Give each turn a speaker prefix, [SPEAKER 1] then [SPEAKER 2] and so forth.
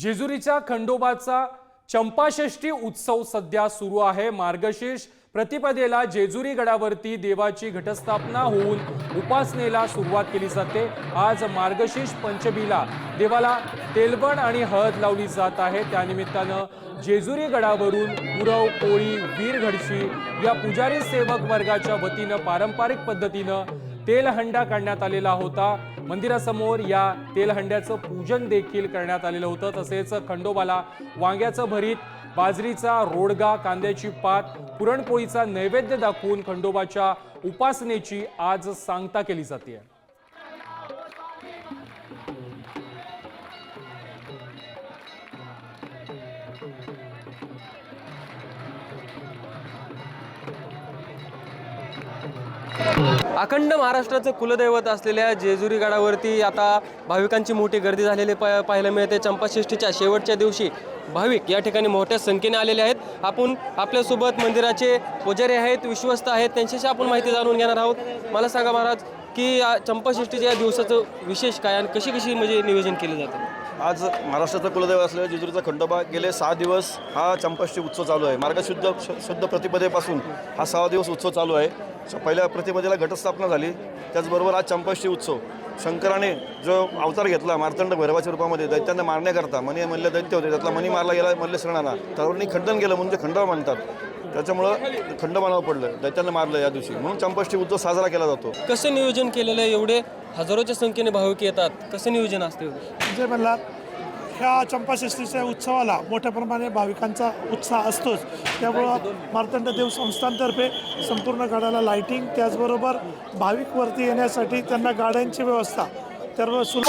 [SPEAKER 1] जेजुरीच्या खंडोबाचा चंपाषष्ठी उत्सव सध्या सुरू आहे. मार्गशीर्ष प्रतिपदेला जेजुरी गडावरती देवाची घटस्थापना होऊन उपासनेला सुरुवात केली जाते. आज मार्गशीर्ष पंचमीला देवाला तेलबण आणि हळद लावली जात आहे. त्यानिमित्तानं जेजुरी गडावरून पुरव कोळी वीरघडशी या पुजारी सेवक वर्गाच्या वतीनं पारंपरिक पद्धतीनं तेलहंडा काढण्यात आलेला होता. मंदिरासमोर या तेलहंड्याचं पूजन देखील करण्यात आलेलं होतं. तसेच खंडोबाला वांग्याचं भरीत बाजरीचा रोडगा कांद्याची पात पुरणपोळीचा नैवेद्य दाखवून खंडोबाच्या उपासनेची आज सांगता केली जाते.
[SPEAKER 2] अखंड महाराष्ट्राचं कुलदैवत असलेल्या जेजुरी गडावरती आता भाविकांची मोठी गर्दी झालेली प पाहायला मिळते. चंपाषष्ठीच्या शेवटच्या दिवशी भाविक या ठिकाणी मोठ्या संख्येने आलेले आहेत. आपण आपल्यासोबत मंदिराचे पुजारी आहेत विश्वस्त आहेत. त्यांच्याशी आपण माहिती जाणून घेणार आहोत. मला सांगा महाराज की या चंपाषष्ठीच्या या दिवसाचं विशेष काय आणि कशी कशी म्हणजे नियोजन केलं जातं?
[SPEAKER 3] आज महाराष्ट्राचा कुलदैव असलेल्या जेजुरीचा खंडोबा गेले सहा दिवस हा चंपाष्टी उत्सव चालू आहे. मार्गशुद्ध शुद्ध प्रतिपदेपासून हा सहा दिवस उत्सव चालू आहे. पहिल्या प्रतिपदेला घटस्थापना झाली. त्याचबरोबर आज चंपाष्टी उत्सव. शंकराने जो अवतार घेतला मार्तंड भैरवाच्या रूपामध्ये दैत्यांना मारण्याकरता मनी म्हणले दैत्य होते त्यातला मनी मारला गेला मल्ले शरणाला. तरुणी खंडन केलं म्हणजे खंडोबा म्हणतात. त्याच्यामुळं खंडोबा नाव पडलं दैत्यांना मारलं या दिवशी. म्हणून चंपाष्टी उत्सव साजरा केला जातो.
[SPEAKER 2] कसं नियोजन केलेलं आहे? एवढे हजारोच्या संख्येने भाविक येतात. कसं नियोजन असते
[SPEAKER 4] जे म्हणलात ह्या चंपाषष्ठीच्या उत्सवाला मोठ्या प्रमाणे भाविकांचा उत्साह असतोच. त्यामुळं मार्तंड देव संस्थांतर्फे संपूर्ण गाड्याला लाईटिंग त्याचबरोबर भाविक वरती येण्यासाठी त्यांना गाड्यांची व्यवस्था. तर सुलभ